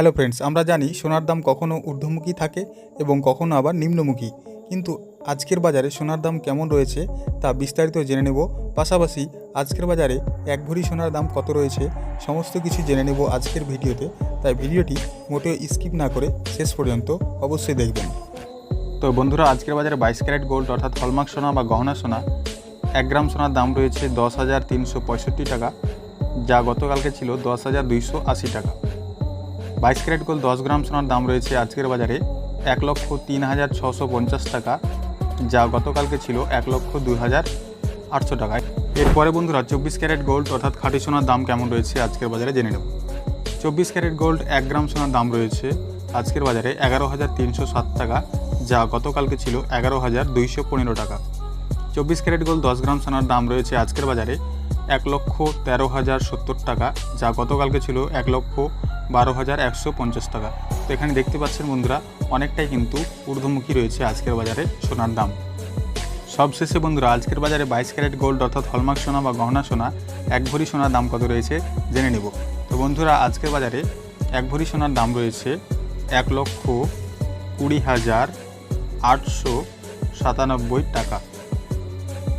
Hello friends আমরা জানি সোনার দাম কখনও ঊর্ধ্বমুখী থাকে এবং কখনও আবার নিম্নমুখী। কিন্তু আজকের বাজারে সোনার দাম কেমন রয়েছে তা বিস্তারিত জেনে নেব। পাশাপাশি আজকের বাজারে এক ভরি সোনার দাম কত রয়েছে সমস্ত কিছু জেনে নেব আজকের ভিডিওতে। তাই ভিডিওটি মোটেও স্কিপ না করে শেষ পর্যন্ত অবশ্যই দেখবেন। তো বন্ধুরা, আজকের বাজারে বাইশ ক্যারেট গোল্ড অর্থাৎ হলমার্ক সোনা বা গহনা সোনা, এক গ্রাম সোনার দাম রয়েছে দশ হাজার তিনশো পঁয়ষট্টি টাকা, যা গতকালকে ছিল দশ হাজার দুইশো আশি টাকা। বাইশ ক্যারেট গোল্ড দশ গ্রাম সোনার দাম রয়েছে আজকের বাজারে এক লক্ষ তিন হাজার ছশো পঞ্চাশ টাকা, যা গতকালকে ছিল এক লক্ষ দুই হাজার আটশো টাকায় এরপরে বন্ধুরা, চব্বিশ ক্যারেট গোল্ড অর্থাৎ খাঁটি সোনার দাম কেমন রয়েছে আজকের বাজারে জেনে নেব। চব্বিশ ক্যারেট গোল্ড এক গ্রাম সোনার দাম রয়েছে আজকের বাজারে এগারো হাজার তিনশো সাত টাকা, যা গতকালকে ছিল এগারো হাজার দুইশো পনেরো টাকা। চব্বিশ ক্যারেট গোল্ড, দশ গ্রাম সোনার দাম রয়েছে আজকের বাজারে এক লক্ষ তেরো হাজার সত্তর টাকা, যা গতকালকে ছিল এক লক্ষ বারো হাজার একশো পঞ্চাশ টাকা। তো এখানে দেখতে পাচ্ছেন বন্ধুরা, অনেকটাই কিন্তু ঊর্ধ্বমুখী রয়েছে আজকের বাজারে সোনার দাম। সবশেষে বন্ধুরা, আজকের বাজারে বাইশ ক্যারেট গোল্ড অর্থাৎ হলমার্ক সোনা বা গহনা সোনা, এক ভরি সোনার দাম কত রয়েছে জেনে নেব। তো বন্ধুরা, আজকের বাজারে এক ভরি সোনার দাম রয়েছে এক লক্ষ কুড়ি হাজার আটশো সাতানব্বই টাকা।